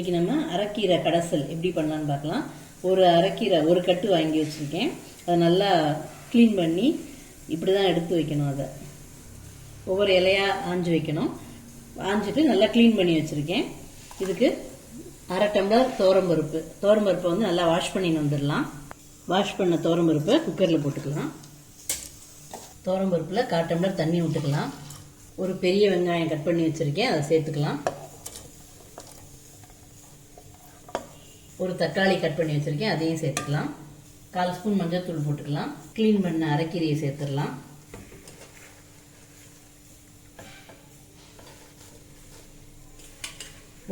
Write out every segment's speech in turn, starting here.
இன்றைக்கி நம்ம அரைக்கீரை கடைசல் எப்படி பண்ணலான்னு பார்க்கலாம். ஒரு அரைக்கீரை ஒரு கட்டு வாங்கி வச்சுருக்கேன். அதை நல்லா க்ளீன் பண்ணி இப்படி தான் எடுத்து வைக்கணும் அதை. ஒவ்வொரு இலையாக ஆஞ்சு வைக்கணும். ஆஞ்சிட்டு நல்லா க்ளீன் பண்ணி வச்சுருக்கேன். இதுக்கு அரை டம்ளர் தோரம்பருப்பு தோரம்பருப்பை வந்து நல்லா வாஷ் பண்ணின்னு வந்துடலாம். வாஷ் பண்ண தோரம்பருப்பை குக்கரில் போட்டுக்கலாம். தோரம்பருப்பில் கால் டம்ளர் தண்ணி விட்டுக்கலாம் ஒரு பெரிய வெங்காயம் கட் பண்ணி வச்சுருக்கேன். அதை சேர்த்துக்கலாம். ஒரு தக்காளி கட் பண்ணி வச்சுருக்கேன் அதையும் சேர்த்துக்கலாம். கால் ஸ்பூன் மஞ்சள் தூள் போட்டுக்கலாம். க்ளீன் பண்ண அரைக்கீரையை சேர்த்துடலாம்.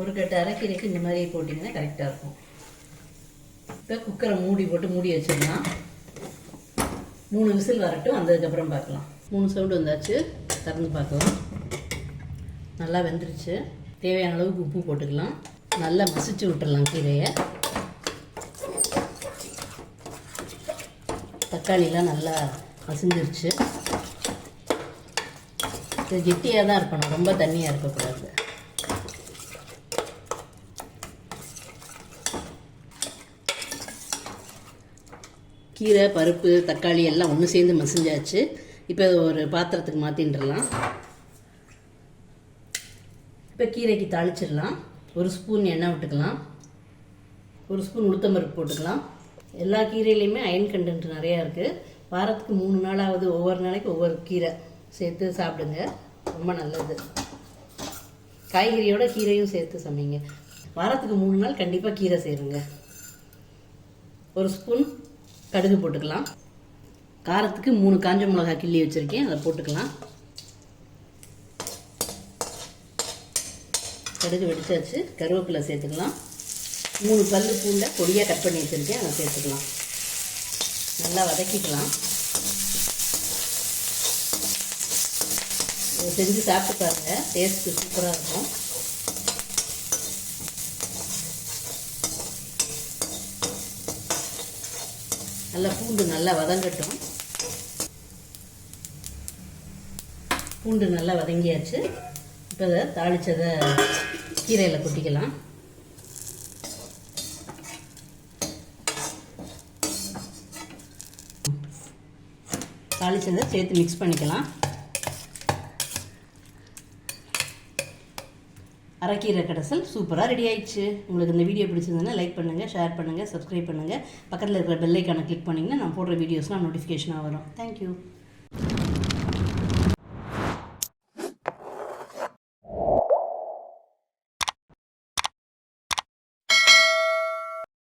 ஒரு கட்டு அரைக்கீரைக்கு இந்த மாதிரி போட்டிங்கன்னா கரெக்டாக இருக்கும். இப்போ குக்கரை மூடி போட்டு மூடி வச்சிடலாம். மூணு விசில் வரட்டும் வந்ததுக்கப்புறம் பார்க்கலாம். மூணு சவுண்டு வந்தாச்சு திறந்து பார்க்கலாம். நல்லா வெந்துருச்சு. தேவையான அளவுக்கு உப்பு போட்டுக்கலாம். நல்லா மசிச்சு விட்டுடலாம் கீரையை. தக்காளிலாம் நல்லா மசிஞ்சிருச்சு இது கெட்டியாக தான் இருக்கணும் ரொம்ப தண்ணியாக இருக்கக்கூடாது. கீரை பருப்பு தக்காளி எல்லாம் ஒன்று சேர்ந்து மசிஞ்சாச்சு. இப்போ ஒரு பாத்திரத்துக்கு மாற்றின்றலாம் இப்போ கீரைக்கு தாளிச்சிடலாம். ஒரு ஸ்பூன் எண்ணெய் விட்டுக்கலாம். ஒரு ஸ்பூன் உளுத்தம்பருப்பு போட்டுக்கலாம். எல்லா கீரையிலையுமே அயன் கண்டென்ட் நிறையா இருக்குது வாரத்துக்கு மூணு நாளாவது ஒவ்வொரு நாளைக்கு ஒவ்வொரு கீரை சேர்த்து சாப்பிடுங்க. ரொம்ப நல்லது. காய்கறியோட கீரையும் சேர்த்து சமைங்க. வாரத்துக்கு மூணு நாள் கண்டிப்பாக கீரை சேருங்க. ஒரு ஸ்பூன் கடுகு போட்டுக்கலாம். காரத்துக்கு மூணு காஞ்ச மிளகாய் கிள்ளி வச்சுருக்கேன். அதை போட்டுக்கலாம். கடுகு வெடிச்சாச்சு. கருவேப்பிலை சேர்த்துக்கலாம். மூணு பல்லு பூண்டை பொடியாக கட் பண்ணி வச்சுருக்கேன். அதை சேர்த்துக்கலாம். நல்லா வதக்கிக்கலாம். இதை செஞ்சு சாப்பிட்டு பாருங்கள் டேஸ்ட்டு சூப்பராக இருக்கும். நல்லா பூண்டு நல்லா வதங்கட்டும். பூண்டு நல்லா வதங்கியாச்சு. இப்போ தாளித்ததை கீரையில் கொட்டிக்கலாம். தாளிச்சதை சேர்த்து மிக்ஸ் பண்ணிக்கலாம். அரைக்கீரை கடைசல் சூப்பராக ரெடி ஆயிடுச்சு. உங்களுக்கு இந்த வீடியோ பிடிச்சிருந்ததுன்னா லைக் பண்ணுங்கள் ஷேர் பண்ணுங்கள் சப்ஸ்கிரைப் பண்ணுங்கள் பக்கத்தில் இருக்கிற பெல்லைக்கான கிளிக் பண்ணிங்கன்னா நான் போடுற வீடியோஸ்லாம் நோட்டிஃபிகேஷனாக வரும். தேங்க்யூ